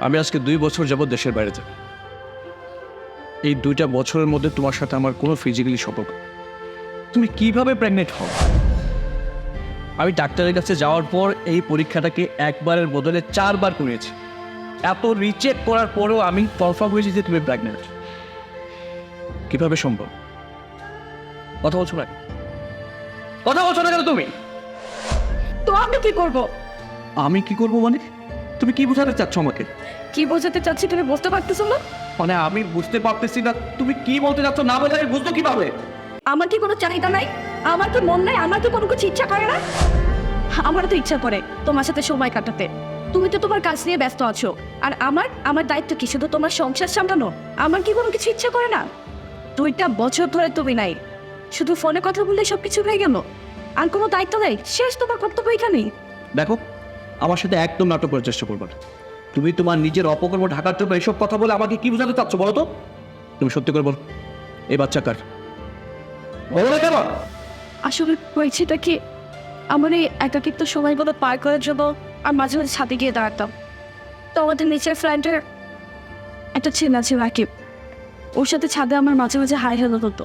আমি আজকে দুই বছর যাবৎ দেশের বাইরে থাকি। এই দুইটা বছরের মধ্যে তোমার সাথে আমার কোনো ফিজিক্যালি সম্পর্ক তুমি কীভাবে প্রেগনেন্ট হও? আমি ডাক্তারের কাছে যাওয়ার পর এই পরীক্ষাটাকে একবারের বদলে চারবার করিয়েছি। এত রিচেক করার পরেও আমি কনফার্ম হয়েছি যে তুমি প্রেগনেন্ট কীভাবে সম্ভব? কথা বলছো না কথা বলছো না কেন তুমি? তো আমি কি করব? আমি কি করব মানে? তুমি কি বোঝাতে চাচ্ছ আমাকে? কি বোঝাতে চাচ্ছি তুমি বুঝতে পারতেছো না? মানে আমি বুঝতে পারতেছি না তুমি কি বলতে চাচ্ছ না বলে আমি বুঝতো কীভাবে? আমার কি কোনো চাহিদা নাই? আমার কি মন নাই আমার তো কোনো কিছু ইচ্ছা করে না। আমারও তো ইচ্ছা করে তোমার সাথে সময় কাটাতে। তুমি তো তোমার কাজ নিয়ে ব্যস্ত আছো। আর আমার আমার দায়িত্ব কি শুধু তোমার সংসার সামলানো? আমার কি কোনো কিছু ইচ্ছা করে না? দুইটা বছর ধরে তুমি নাই। শুধু ফোনে কথা বললে সব কিছু হয়ে গেল। আর কোনো দায়িত্ব নেই। শেষ তোমার কর্তব্য এখানেই। দেখো আমার সাথে একদম নাটক করার চেষ্টা করবে তুমি তোমার নিজের অপকর্ম ঢাকার জন্য এইসব কথা বলে আমাকে কি বোঝাতে চাচ্ছ বলো তো? তুমি সত্যি করে বলো। এই বাচ্চা কার? বলো কেন? আসলে হয়েছেটা কি? আমার এই একাকিত্ব সময়গুলো পার করার জন্য আর মাঝে মাঝে ছাদে গিয়ে দাঁড়াতাম। তো আমাদের নিচের ফ্রেন্ডের একটা ছেলে আছে, রাকিব। ওর সাথে ছাদে আমার মাঝে মাঝে হাই হ্যালো হতো।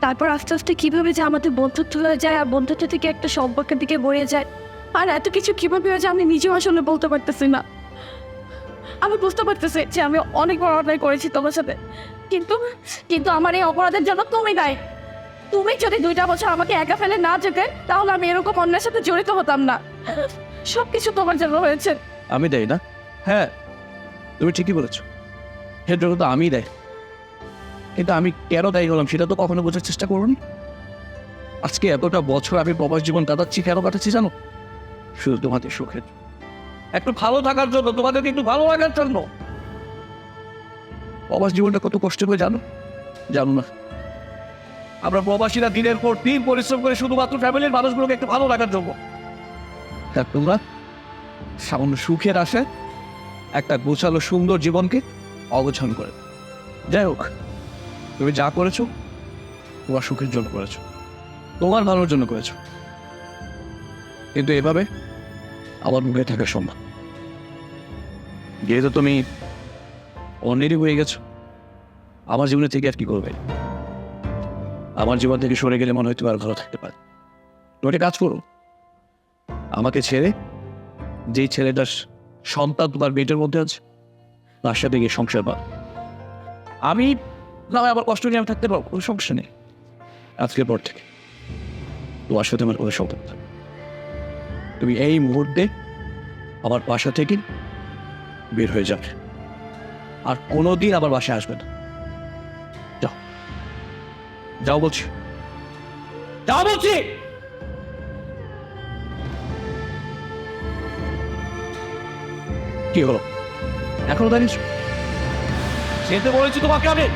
তারপর আস্তে আস্তে কীভাবে যে আমাদের বন্ধুত্ব হয়ে যায় আর বন্ধুত্ব থেকে একটা সম্পর্কের দিকে বয়ে যায় আর এত কিছু কীভাবে হয়েছে আমি নিজেও আসলে বলতে পারতেছি না? আমি বুঝতে পারতেছি যে আমি অনেক বড় অন্যায় করেছি তোমার সাথে। কিন্তু কিন্তু আমার এই অপরাধের জন্য তুমি দায়ী। তুমি যদি দুইটা বছর আমাকে একা ফেলে না যেতে, তাহলে আমি এরকম অন্যের সাথে জড়িত হতাম না। সব কিছু তোমার জন্য হয়েছে। আমি দেয় না? হ্যাঁ তুমি ঠিকই বলেছ। এর তো আমি দেয়। কিন্তু আমি কেন দায়ী হলাম সেটা তো কখনো বোঝার চেষ্টা করুন? আজকে এতটা বছর আমি প্রবাস জীবন কাটাচ্ছি, কেন কাটাচ্ছি জানো? শুধু তোমাদের সুখের। একটু ভালো থাকার জন্য, তোমাদেরকে একটু ভালো লাগার জন্য। প্রবাস জীবনটা কত কষ্ট করে জানো? জানো না? আমরা প্রবাসীরা দিনের পর দিন পরিশ্রম করে শুধুমাত্র ফ্যামিলির মানুষগুলোকে একটু ভালো লাগার জন্য। আর তোমরা সামান্য সুখের আশে একটা গোছালো সুন্দর জীবনকে অগোছালো করে যাই হোক, তুমি যা করেছ, তোমার সুখের জন্য করেছ। তোমার ভালোর জন্য করেছ। কিন্তু এভাবে আমার মুখে থাকা সম্ভব। যেহেতু তুমি অন্যেরই হয়ে গেছো, আমার জীবনে থেকে আর কি করবে? আমার জীবন থেকে সরে গেলে মনে হয় তুমি আর ভালো থাকতে পারে তুমি একটা কাজ করো, আমাকে ছেড়ে যেই ছেলেটার সন্তান তোমার পেটের মধ্যে আছে, তার সাথে গিয়ে সংসার পাও আমি না আবার কষ্ট নিয়ে আমি থাকতে পারব, কোনো সমস্যা নেই। আজকের পর থেকে তোমার সাথে আমার কোনো সম্পর্ক। তুমি এই মুহূর্তে আমার বাসা থেকে বের হয়ে যাবে। আর কোনোদিন আবার বাসায় আসবে না। যাও। যাও বলছি। যাও বলছি! কি হলো? এখনও দাঁড়িয়েছো যেতে বলেছি তোমাকে আমি।